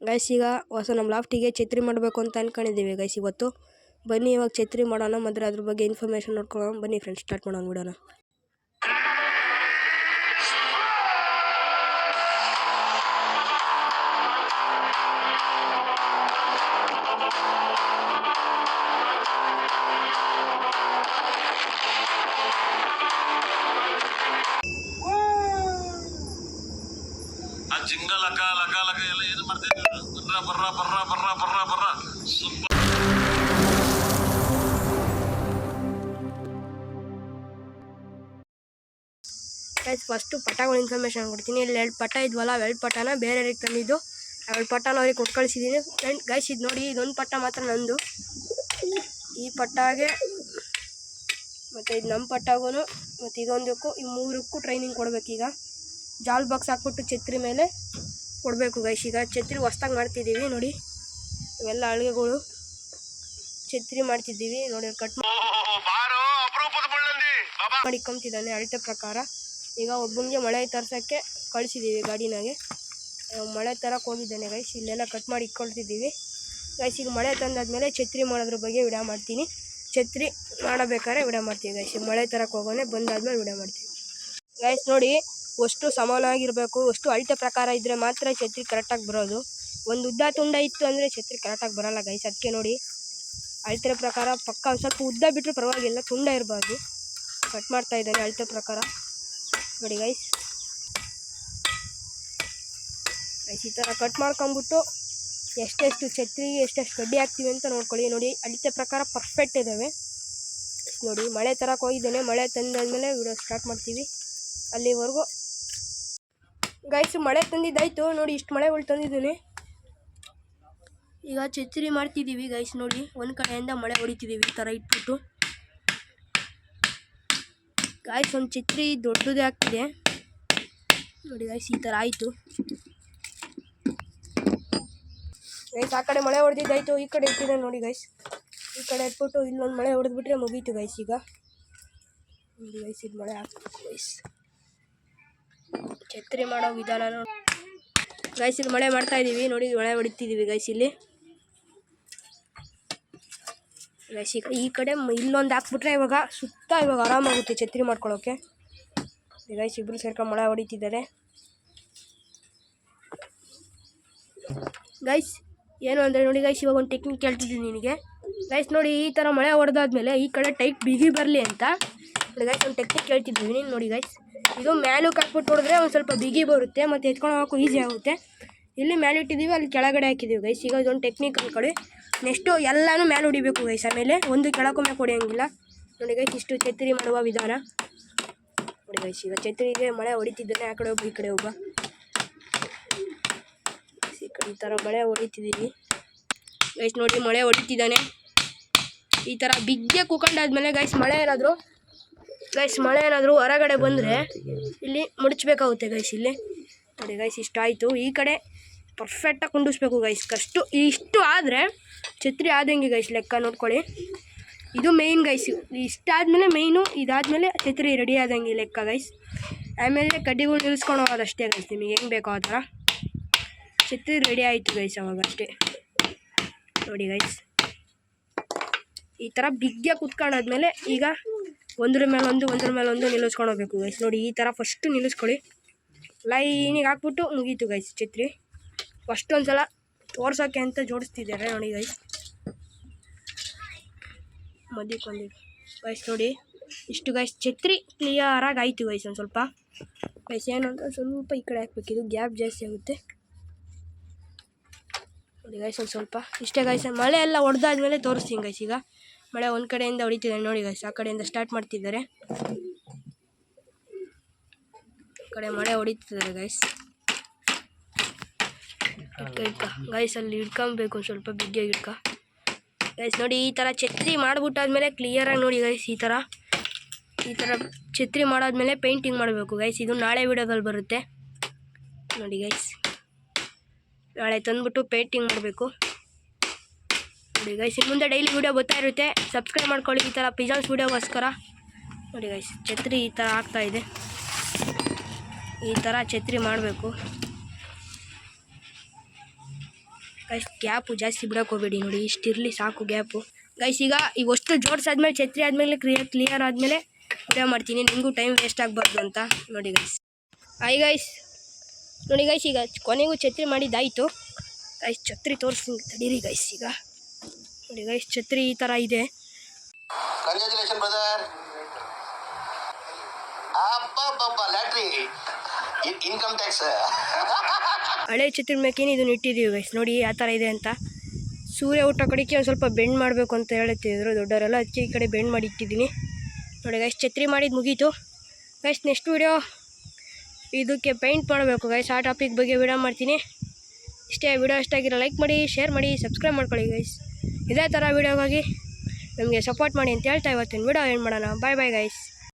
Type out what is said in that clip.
Guys, ಈಗ ಹೊಸ ನಮ್ಮ ಲಾಫ್ಟಿಗೆ ಛತ್ರಿ ಮಾಡಬೇಕು ಅಂತ ಅನ್ಕೊಂಡಿದ್ದೀವಿ ಗೈಸ್ ಇವತ್ತು. ಬನ್ನಿ, ಇವಾಗ ಛತ್ರಿ ಮಾಡೋಣ, ಮತ್ತು ಅದ್ರ ಬಗ್ಗೆ ಇನ್ಫಾರ್ಮೇಷನ್ ನೋಡ್ಕೊಳ್ಳೋಣ. ಬನ್ನಿ ಫ್ರೆಂಡ್ಸ್ ಸ್ಟಾರ್ಟ್ ಮಾಡೋಣ ಬಿಡೋಣ ಆ ಜಿಂಗ ಲಕ ಲಕ ಲಕ ಎಲ್ಲ ಏನು ಮಾಡ್ತಾ ಇದ್ರು ಬರ್ರ ಫಸ್ಟು ಪಟಾಗಳು ಇನ್ಫಾರ್ಮೇಷನ್ ಕೊಡ್ತೀನಿ. ಇಲ್ಲಿ ಎರಡು ಪಟ ಇದ್ವಲ್ಲ ಎರಡು ಪಟನ ಬೇರೆ ತಂದಿದ್ದು. ಎರಡು ಪಟನ ಅವ್ರಿಗೆ ಕೊಟ್ಟು ಕಳಿಸಿದ್ದೀನಿ ಫ್ರೆಂಡ್ ಗೈಸ್ ಇದು ನೋಡಿ, ಇದೊಂದು ಪಟ್ಟ ಮಾತ್ರ ನಂದು. ಈ ಪಟ್ಟಾಗೆ ಮತ್ತು ಇದು ನಮ್ಮ ಪಟ್ಟಾಗೂ ಮತ್ತು ಇದೊಂದಕ್ಕೂ, ಈ ಮೂರಕ್ಕೂ ಟ್ರೈನಿಂಗ್ ಕೊಡಬೇಕೀಗ. ಜಾಲ್ ಬಾಕ್ಸ್ ಹಾಕ್ಬಿಟ್ಟು ಛತ್ರಿ ಮೇಲೆ. ಕೊಡಬೇಕು ಗೈಸ್ ಈಗ ಛತ್ರಿ ಹೊಸ್ದಾಗಿ ಮಾಡ್ತಿದ್ದೀವಿ ನೋಡಿ. ಇವೆಲ್ಲ ಅಳಿಗೆಗಳು. ಛತ್ರಿ ಮಾಡ್ತಿದ್ದೀವಿ ನೋಡಿ ಕಟ್ ಮಾಡಿಕೊಂತಿದ್ದಾನೆ ಅಳತೆ ಪ್ರಕಾರ. ಈಗ ಒಬ್ಬನಿಗೆ ಮಳೆ ತರ್ಸೋಕ್ಕೆ ಕಳಿಸಿದ್ದೀವಿ ಗಾಡಿನಾಗೆ. ಮಳೆ ತರಕ್ಕೆ ಹೋಗಿದ್ದಾನೆ ಗೈಸ್ ಇಲ್ಲೆಲ್ಲ ಕಟ್ ಮಾಡಿ ಇಟ್ಕೊಳ್ತಿದ್ದೀವಿ. ಗೈಸ್ ಈಗ ಮಳೆ ತಂದಾದ್ಮೇಲೆ ಛತ್ರಿ ಮಾಡೋದ್ರ ಬಗ್ಗೆ ವಿಡಿಯೋ ಮಾಡ್ತೀನಿ. ಛತ್ರಿ ಮಾಡಬೇಕಾದ್ರೆ ವಿಡಿಯೋ ಮಾಡ್ತೀವಿ ಗೈಸ್ ಮಳೆ ತರಕ್ಕೆ ಹೋಗೋನೆ ಬಂದಾದ್ಮೇಲೆ ವಿಡಿಯೋ ಮಾಡ್ತೀವಿ. ಗೈಸ್ ನೋಡಿ ಅಷ್ಟು ಸಮನಾಗಿರಬೇಕು ಅಷ್ಟು ಅಳತೆ ಪ್ರಕಾರ ಇದ್ದರೆ ಮಾತ್ರ ಛತ್ರಿ ಕರೆಕ್ಟಾಗಿ ಬರೋದು. ಒಂದು ಉದ್ದ ತುಂಡ ಇತ್ತು ಅಂದರೆ ಛತ್ರಿ ಕರೆಕ್ಟಾಗಿ ಬರೋಲ್ಲ ಗೈಸ್ ಅದಕ್ಕೆ ನೋಡಿ. ಅಳತೆ ಪ್ರಕಾರ ಪಕ್ಕ ಸ್ವಲ್ಪ ಉದ್ದ ಬಿಟ್ಟರೆ ಪರವಾಗಿಲ್ಲ, ತುಂಡ ಇರಬಾರ್ದು ಕಟ್ ಮಾಡ್ತಾ ಇದ್ದಾನೆ ಅಳತೆ ಪ್ರಕಾರ. ನೋಡಿ ಗೈಸ್ ಗೈಸ್ ಈ ಥರ ಕಟ್ ಮಾಡ್ಕೊಂಬಿಟ್ಟು ಎಷ್ಟೆಷ್ಟು ಛತ್ರಿಗೆ ಎಷ್ಟೆಷ್ಟು ಗಡ್ಡಿ ಹಾಕ್ತೀವಿ ಅಂತ ನೋಡ್ಕೊಳ್ಳಿ. ನೋಡಿ, ಅಳತೆ ಪ್ರಕಾರ ಪರ್ಫೆಕ್ಟ್ ಇದ್ದಾವೆ ನೋಡಿ, ಮಳೆ ತರಕ್ಕೆ ಹೋಗಿದ್ದೇನೆ. ಮಳೆ ತಂದಾದಮೇಲೆ ವಿಡಿಯೋ ಸ್ಟಾರ್ಟ್ ಮಾಡ್ತೀವಿ. ಅಲ್ಲಿವರೆಗೂ ಗೈಸ್ ಮಳೆ ತಂದಿದ್ದಾಯ್ತು. ನೋಡಿ, ಇಷ್ಟು ಮಳೆಗಳು ತಂದಿದ್ದೀನಿ. ಈಗ ಚಚ್ಚರಿ ಮಾಡ್ತಿದ್ದೀವಿ ಗೈಸ್ ನೋಡಿ. ಒಂದು ಕಡೆಯಿಂದ ಮಳೆ ಹೊಡಿತಿದ್ದೀವಿ ಈ ಥರ ಇಟ್ಬಿಟ್ಟು. ಗಾಯ್ಸ್ ಒಂದು ಚಿತ್ರಿ ದೊಡ್ಡದೇ ಆಗ್ತಿದೆ. ನೋಡಿ ಗಾಯ್ಸ್ ಈ ಥರ ಆಯಿತು. ಗೈಸ್ ಆ ಕಡೆ ಮಳೆ ಹೊಡೆದಿದ್ದಾಯ್ತು, ಈ ಕಡೆ ಇಟ್ಟಿದೆ ನೋಡಿ ಗೈಸ್ ಈ ಕಡೆ ಇಟ್ಬಿಟ್ಟು ಇಲ್ಲೊಂದು ಮಳೆ ಹೊಡೆದ್ಬಿಟ್ರೆ ಮುಗೀತು ಗೈಸ್ ಈಗ. ನೋಡಿ ಗೈಸ್ ಇದು ಮಳೆ ಹಾಕ್ಬೇಕು ಗೈಸ್ ಛತ್ರಿ ಮಾಡೋ ವಿಧಾನ ಗೈಸ್ ಇಲ್ಲಿ ಮಳೆ ಮಾಡ್ತಾ ಇದ್ದೀವಿ ನೋಡಿ ಮಳೆ ಹೊಡಿತಿದ್ದೀವಿ ಗೈಸ್ ಇಲ್ಲಿ. ಗೈಸ್ ಈ ಕಡೆ ಇಲ್ಲೊಂದು ಹಾಕ್ಬಿಟ್ರೆ ಇವಾಗ ಸುತ್ತ ಇವಾಗ ಆರಾಮಾಗುತ್ತೆ ಛತ್ರಿ ಮಾಡ್ಕೊಳ್ಳೋಕೆ ಗೈಸ್ ಇಬ್ಬರು ಸೇರ್ಕೊಂಡು ಮಳೆ ಹೊಡಿತಿದ್ದಾರೆ. ಗೈಸ್ ಏನು ಅಂದರೆ ನೋಡಿ ಗೈಸ್ ಇವಾಗ ಒಂದು ಟೆಕ್ನಿಕ್ ಹೇಳ್ತಿದ್ದೀನಿ ನಿನಗೆ. ಗೈಸ್ ನೋಡಿ, ಈ ಥರ ಮಳೆ ಹೊಡೆದಾದ್ಮೇಲೆ ಈ ಕಡೆ ಟೈಟ್ ಬಿಗಿ ಬರಲಿ ಅಂತ. ನೋಡಿ ಗೈಸ್ ಒಂದು ಟೆಕ್ನಿಕ್ ಹೇಳ್ತಿದ್ದೀನಿ ನೋಡಿ ಗೈಸ್ ಇದು ಮ್ಯಾಲು ಹಾಕ್ಬಿಟ್ಟು ನೋಡಿದ್ರೆ ಒಂದು ಸ್ವಲ್ಪ ಬಿಗಿ ಬರುತ್ತೆ, ಮತ್ತು ಎತ್ಕೊಂಡು ಹೋಗೋಕ್ಕೂ ಈಸಿ ಆಗುತ್ತೆ. ಇಲ್ಲಿ ಮ್ಯಾನ್ ಇಟ್ಟಿದ್ದೀವಿ ಅಲ್ಲಿ ಕೆಳಗಡೆ ಹಾಕಿದ್ದೀವಿ ಗೈಸ್ ಈಗ ಇದೊಂದು ಟೆಕ್ನಿಕ್ ಅಂದ್ಕೊಳ್ಳಿ ನೆಕ್ಸ್ಟು ಎಲ್ಲನೂ ಮ್ಯಾನ್ ಹೊಡಿಬೇಕು ಗೈಸ್ ಆಮೇಲೆ ಒಂದು ಕೆಳಕೊಮ್ಮೆ ಹೊಡೆಯೋಂಗಿಲ್ಲ. ನೋಡಿ ಗೈಸ್ ಇಷ್ಟು ಛತ್ರಿ ಮಾಡುವ ವಿಧಾನ. ನೋಡಿ ಗೈಸ್ ಈಗ ಛತ್ರಿಗೆ ಮಳೆ ಹೊಡಿತಿದ್ದಾನೆ ಆ ಕಡೆ ಒಬ್ಬ ಈ ಕಡೆ ಒಬ್ಬ ಈ ಕಡೆ ಈ ಥರ ಮಳೆ ಹೊಡಿತಿದ್ದೀವಿ ಗೈಸ್ ನೋಡಿ ಮಳೆ ಹೊಡಿತಿದ್ದಾನೆ. ಈ ಥರ ಬಿಗ್ಗೆ ಕುಕೊಂಡಾದ್ಮೇಲೆ ಗೈಸ್ ಮಳೆ ಏನಾದರೂ ಗೈಸ್ ಮಳೆ ಏನಾದರೂ ಹೊರಗಡೆ ಬಂದರೆ ಇಲ್ಲಿ ಮುಡಿಸ್ಬೇಕಾಗುತ್ತೆ ಗೈಸ್ ಇಲ್ಲಿ. ನೋಡಿ ಗೈಸ್ ಇಷ್ಟು ಆಯಿತು ಈ ಕಡೆ ಪರ್ಫೆಕ್ಟಾಗಿ ಕುಂಡಿಸ್ಬೇಕು ಗೈಸ್ ಕಷ್ಟು ಇಷ್ಟು ಆದರೆ ಛತ್ರಿ ಆದಂಗೆ ಗೈಸ್ ಲೆಕ್ಕ ನೋಡ್ಕೊಳ್ಳಿ. ಇದು ಮೇಯ್ನ್ ಗೈಸ್ ಇಷ್ಟಾದಮೇಲೆ ಮೇಯ್ನು ಇದಾದಮೇಲೆ ಛತ್ರಿ ರೆಡಿ ಆದಂಗೆ ಲೆಕ್ಕ ಗೈಸ್ ಆಮೇಲೆ ಕಡ್ಡಿಗಳು ನಿಲ್ಲಿಸ್ಕೊಂಡು ಹೋಗೋದಷ್ಟೇ ಗೈಸ್ ನಿಮಗೆ ಹೆಂಗೆ ಬೇಕೋ ಆ ಥರ. ಛತ್ರಿ ರೆಡಿ ಆಯಿತು ಗೈಸ್ ಅವಾಗ ಅಷ್ಟೇ. ನೋಡಿ ಗೈಸ್ ಈ ಥರ ಬಿಗ್ಗೆ ಕುತ್ಕೊಂಡಾದ್ಮೇಲೆ ಈಗ ಒಂದ್ರ ಮೇಲೊಂದು ಒಂದು, ಒಂದ್ರ ಮೇಲೆ ಒಂದು ನಿಲ್ಲಿಸ್ಕೊಂಡು ಹೋಗ್ಬೇಕು ಗೈಸ್ ನೋಡಿ, ಈ ಥರ ಫಸ್ಟು ನಿಲ್ಲಿಸ್ಕೊಳ್ಳಿ. ಲೈನಿಗೆ ಹಾಕ್ಬಿಟ್ಟು ಮುಗೀತು ಗೈಸ್ ಛತ್ರಿ. ಫಸ್ಟ್ ಒಂದು ಸಲ ತೋರ್ಸೋಕ್ಕೆ ಅಂತ ಜೋಡಿಸ್ತಿದ್ದಾರೆ, ನೋಡಿ ಗೈಸ್ ಒಂದು ಗೈಸ್ ನೋಡಿ. ಇಷ್ಟು ಗೈಸ್ ಛತ್ರಿ ಕ್ಲಿಯರಾಗಿ ಆಯಿತು ಗೈಸ್ ಒಂದು ಸ್ವಲ್ಪ. ಗೈಸ್ ಏನು ಅಂತ ಸ್ವಲ್ಪ ಈ ಕಡೆ ಇದು ಗ್ಯಾಪ್ ಜಾಸ್ತಿ ಆಗುತ್ತೆ. ನೋಡಿ ಗೈಸ್ ಒಂದು ಸ್ವಲ್ಪ. ಇಷ್ಟೇ ಗೈಸ್ ಮಳೆ ಎಲ್ಲ ಹೊಡೆದಾದ್ಮೇಲೆ ತೋರಿಸ್ತೀನಿ ಗೈಸ್ ಈಗ. ಮಳೆ ಒಂದು ಕಡೆಯಿಂದ ಹೊಡಿತಿದ್ದಾರೆ ನೋಡಿ ಗೈಸ್ ಆ ಕಡೆಯಿಂದ ಸ್ಟಾರ್ಟ್ ಮಾಡ್ತಿದ್ದಾರೆ. ಕಡೆ ಮಳೆ ಹೊಡಿತಿದ್ದಾರೆ ಗೈಸ್ ಗೈಸ್ ಅಲ್ಲಿ ಹಿಡ್ಕೊಬೇಕು ಒಂದು ಸ್ವಲ್ಪ ಬಿಗ್ಗಿಯಾಗಿ ಹಿಡ್ಕ. ಗೈಸ್ ನೋಡಿ ಈ ಥರ ಛತ್ರಿ ಮಾಡಿಬಿಟ್ಟಾದ್ಮೇಲೆ ಕ್ಲಿಯರಾಗಿ ನೋಡಿ ಗೈಸ್ ಈ ಥರ ಈ ಥರ ಛತ್ರಿ ಮಾಡಾದ್ಮೇಲೆ ಪೇಂಟಿಂಗ್ ಮಾಡಬೇಕು ಗೈಸ್ ಇದು ನಾಳೆ ವಿಡಿಯೋದಲ್ಲಿ ಬರುತ್ತೆ. ನೋಡಿ ಗೈಸ್ ನಾಳೆ ತಂದ್ಬಿಟ್ಟು ಪೇಂಟಿಂಗ್ ಮಾಡಬೇಕು. ನೋಡಿ ಗೈಸ್ ಇನ್ನು ಮುಂದೆ ಡೈಲಿ ವೀಡಿಯೋ ಬರ್ತಾ ಇರುತ್ತೆ. ಸಬ್ಸ್ಕ್ರೈಬ್ ಮಾಡ್ಕೊಳ್ಳಿ, ಈ ಥರ ಪಿಜಾಸ್ ವೀಡಿಯೋಗೋಸ್ಕರ ನೋಡಿ ಗೈಸ್ ಛತ್ರಿ ಈ ಥರ ಆಗ್ತಾ ಇದೆ. ಈ ಥರ ಛತ್ರಿ ಮಾಡಬೇಕು. ಗೈಸ್ ಗ್ಯಾಪು ಜಾಸ್ತಿ ಬಿಡೋಕೆ ಹೋಗಬೇಡಿ ನೋಡಿ ಇಷ್ಟಿರಲಿ ಸಾಕು ಗ್ಯಾಪು ಗೈಸ್ ಈಗ ಇವಷ್ಟು ಜೋಡಿಸಾದ್ಮೇಲೆ ಛತ್ರಿ ಆದಮೇಲೆ ಕ್ಲಿಯರ್ ಕ್ಲಿಯರ್ ಆದಮೇಲೆ ವಿಡಿಯೋ ಮಾಡ್ತೀನಿ. ನಿಮಗೂ ಟೈಮ್ ವೇಸ್ಟ್ ಆಗಬಾರ್ದು ಅಂತ ನೋಡಿ ಗೈಸ್ ಐ ಗೈಸ್ ನೋಡಿ ಗೈಸ್ ಈಗ ಕೊನೆಗೂ ಛತ್ರಿ ಮಾಡಿದ್ದಾಯಿತು. ಗೈಸ್ ಛತ್ರಿ ತೋರಿಸ್ತೀನಿ. ತಡೀರಿ ಗೈಸ್ ಈಗ. ನೋಡಿ ಗೈಸ್ ಛತ್ರಿ ಈ ಥರ ಇದೆ. ಇನ್ಕಮ್ ಟ್ಯಾಕ್ಸ್ ಹಳೆ ಛತ್ರಿ ಮೇಕೇನು ಇದನ್ನ ಇಟ್ಟಿದ್ದೀವಿ ಗೈಸ್ ನೋಡಿ ಆ ಥರ ಇದೆ ಅಂತ. ಸೂರ್ಯ ಊಟ ಕಡೆಗೆ ಒಂದು ಸ್ವಲ್ಪ ಬೆಂಡ್ ಮಾಡಬೇಕು ಅಂತ ಹೇಳ್ತಿದ್ರು ದೊಡ್ಡವರೆಲ್ಲ ಅದಕ್ಕೆ ಈ ಕಡೆ ಬೆಂಡ್ ಮಾಡಿ ಇಟ್ಟಿದ್ದೀನಿ. ನೋಡಿ ಗೈಸ್ ಛತ್ರಿ ಮಾಡಿದ್ದು ಮುಗೀತು. ಗೈಸ್ ನೆಕ್ಸ್ಟ್ ವೀಡಿಯೋ ಇದಕ್ಕೆ ಪೇಂಟ್ ಮಾಡಬೇಕು ಗೈಸ್ ಆ ಟಾಪಿಕ್ ಬಗ್ಗೆ ವಿಡಿಯೋ ಮಾಡ್ತೀನಿ. ಇಷ್ಟೇ ವಿಡಿಯೋ ಇಷ್ಟ ಆಗಿರೋ ಲೈಕ್ ಮಾಡಿ ಶೇರ್ ಮಾಡಿ ಸಬ್ಸ್ಕ್ರೈಬ್ ಮಾಡ್ಕೊಳ್ಳಿ ಗೈಸ್ ಇದೇ ಥರ ವೀಡಿಯೋಗಾಗಿ ನಮಗೆ ಸಪೋರ್ಟ್ ಮಾಡಿ ಅಂತ ಹೇಳ್ತಾ ಇವತ್ತಿನ ವೀಡಿಯೋ ಏನು ಮಾಡೋಣ? ಬಾಯ್ ಬಾಯ್ ಗೈಸ್